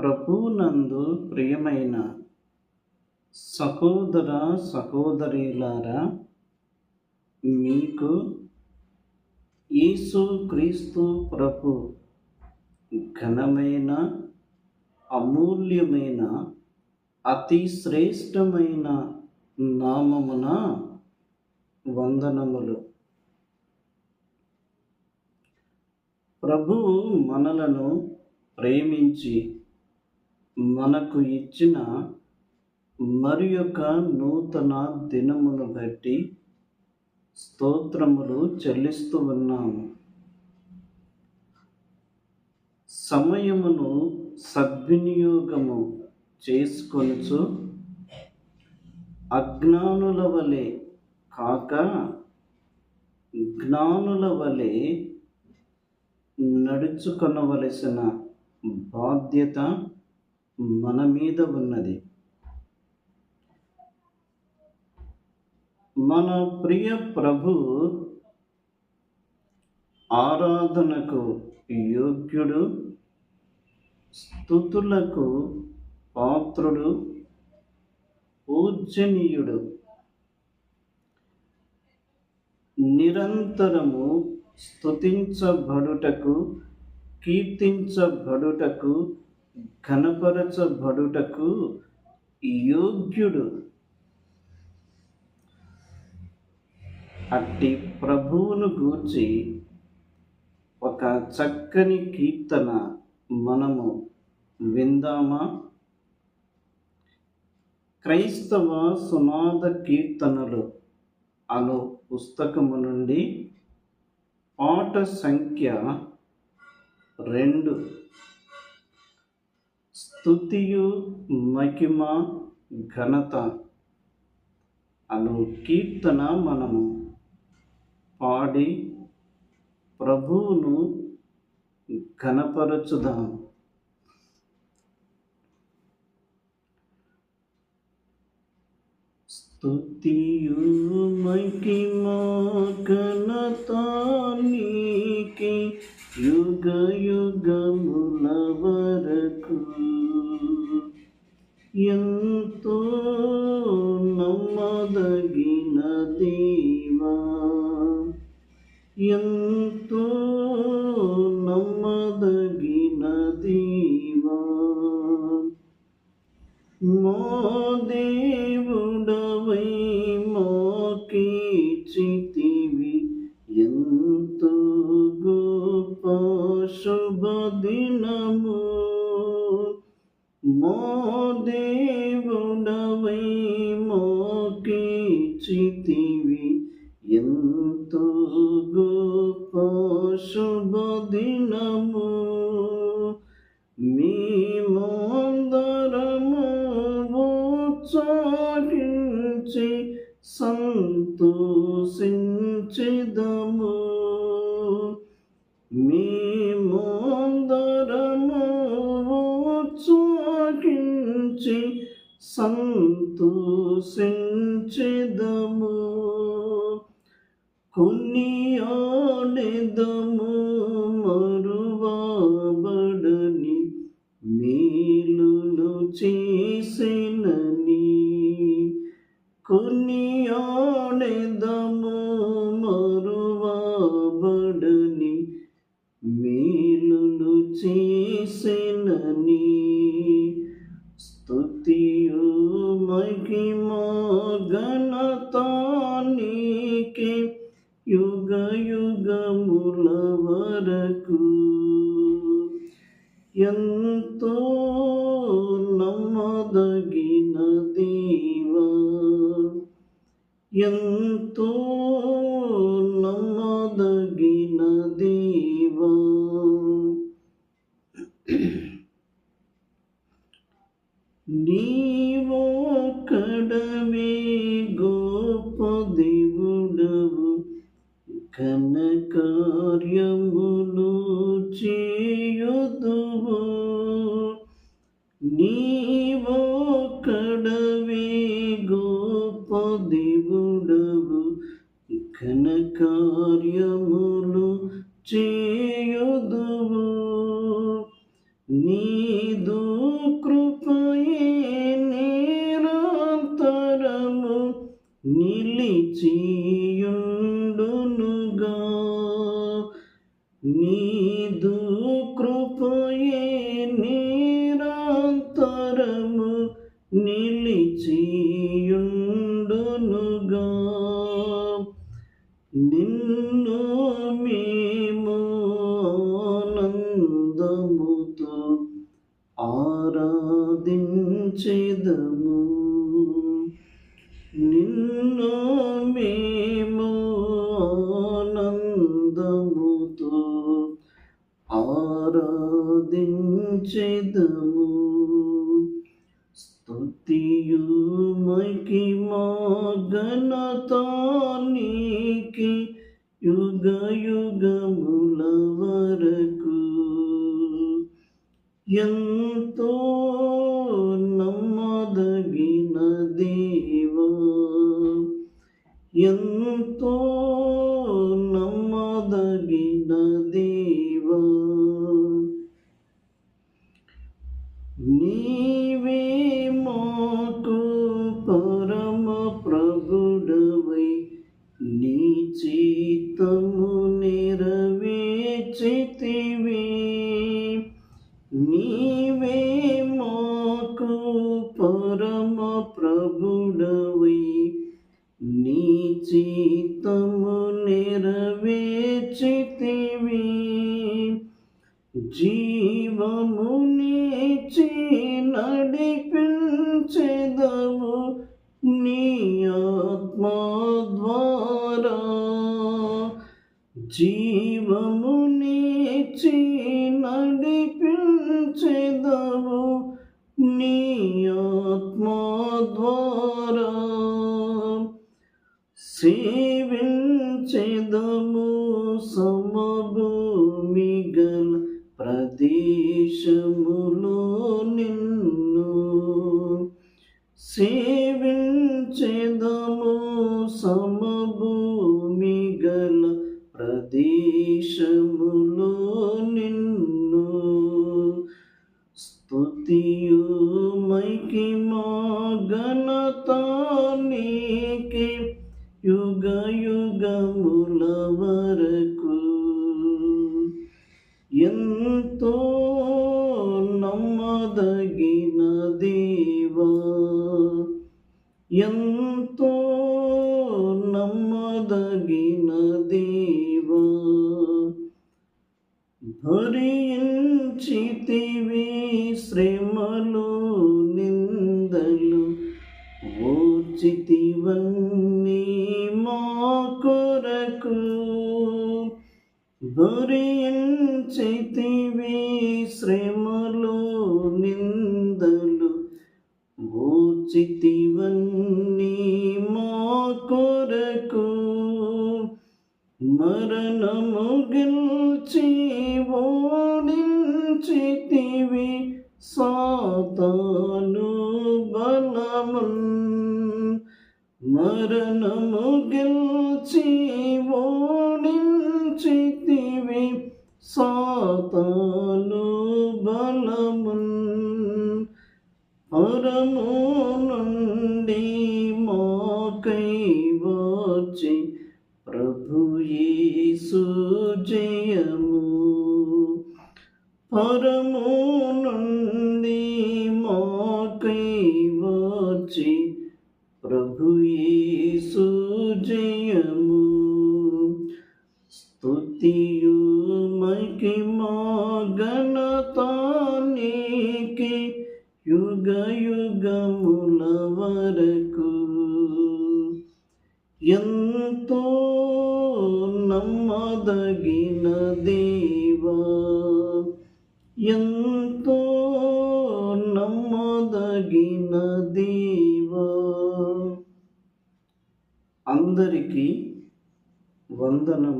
ప్రభునందు ప్రియమైన సహోదర సహోదరులారా మీకు యేసు క్రీస్తు ప్రభు ఘనమైన అమూల్యమైన అతి శ్రేష్టమైన నామమున వందనములు. ప్రభువు మనలను ప్రేమించి మనకు ఇచ్చిన మరి యొక్క నూతన దినమును బట్టి స్తోత్రములు చెల్లిస్తూ ఉన్నాము. సమయమును సద్వినియోగము చేసుకొనుచు అజ్ఞానుల వలె కాక జ్ఞానుల వలె నడుచుకొనవలసిన బాధ్యత మన మీద ఉన్నది. మన ప్రియ ప్రభు ఆరాధనకు యోగ్యుడు స్థుతులకు పాత్రుడు పూజనీయుడు. నిరంతరము స్తుతించబడుటకు కీర్తించబడుటకు కనపరచబడుటకు యోగ్యుడు. అట్టి ప్రభువును గూర్చి ఒక చక్కని కీర్తన మనము విందామా? క్రైస్తవ సునాద కీర్తనలు అను పుస్తకము నుండి పాట సంఖ్య రెండు. స్థుతియు మహిమ ఘనత అను కీర్తన మనము పాడి ప్రభువును ఘనపరచుదాం. స్తుతియు మహిమ ఘనత నీకే యుగ యుగములవ వరకు ఎంతో నమ్మదగిన దేవా ఎంతో నమ్మదగిన దేవా దేవుడవై మాకీచితివి. ఎంతో గొప్ప శుభదినము మేమందరము ఉత్సాహించి సంతోషించదము. మీ ఉత్సాహించి సంతోషించిదము. కొన్ని ఆడెదము మరువబడని మేలును చేసినని. కొన్ని ఆడెదము మరువబడని మేలును చేసినని ఎంతో నమ్మదగిన దేవా. ఎంతో నమ్మదగిన దేవా. నీవో కడవే గోప దేవుడవు ఘన దేవుడవు ఘనకార్యములు చేయుదువు. నీదు కృపయే నిరంతరము నిలిచి చేదము. నిన్ను మేము ఆనందముతో ఆరాధించేదము. స్తుతియు మహిమా ఘనత నీకి యుగ యుగముల వరకు ఎంతో నమ్మదగిన దేవా চিতিবি। জীবমুনি চিনাডি পিঞ্চে দবু নিয়ত্মদ্বার। জীবমুনি চিনাডি পিঞ্চে দবু নিয়ত্মদ্বার। সেবিঞ্চে দবু సమభూమి గల ప్రదేశములో నిన్ను సే నమ్మదగిన దేవా భరించితివి శ్రమలు నిందలు ఓచితివన్నీ మా కొరకు భరించితివి శ్రమలు నిందలు ఓచితివన్నీ మా కొరకు మరణము గెలిచి ఓడించితివి. సాతాను బలమున్ మరణము గెలిచి ఓడించితివి. సాతాను బలమున్ పరము నుండి మాకై జయము పరము నుండి మాకై వచ్చి ప్రభు యేసు జయము. స్తుతియు మహిమా ఘనత యుగ యుగముల వరకు నమ్మదగిన దేవా ఎంతో నమ్మదగిన దేవా అందరికీ వందనములు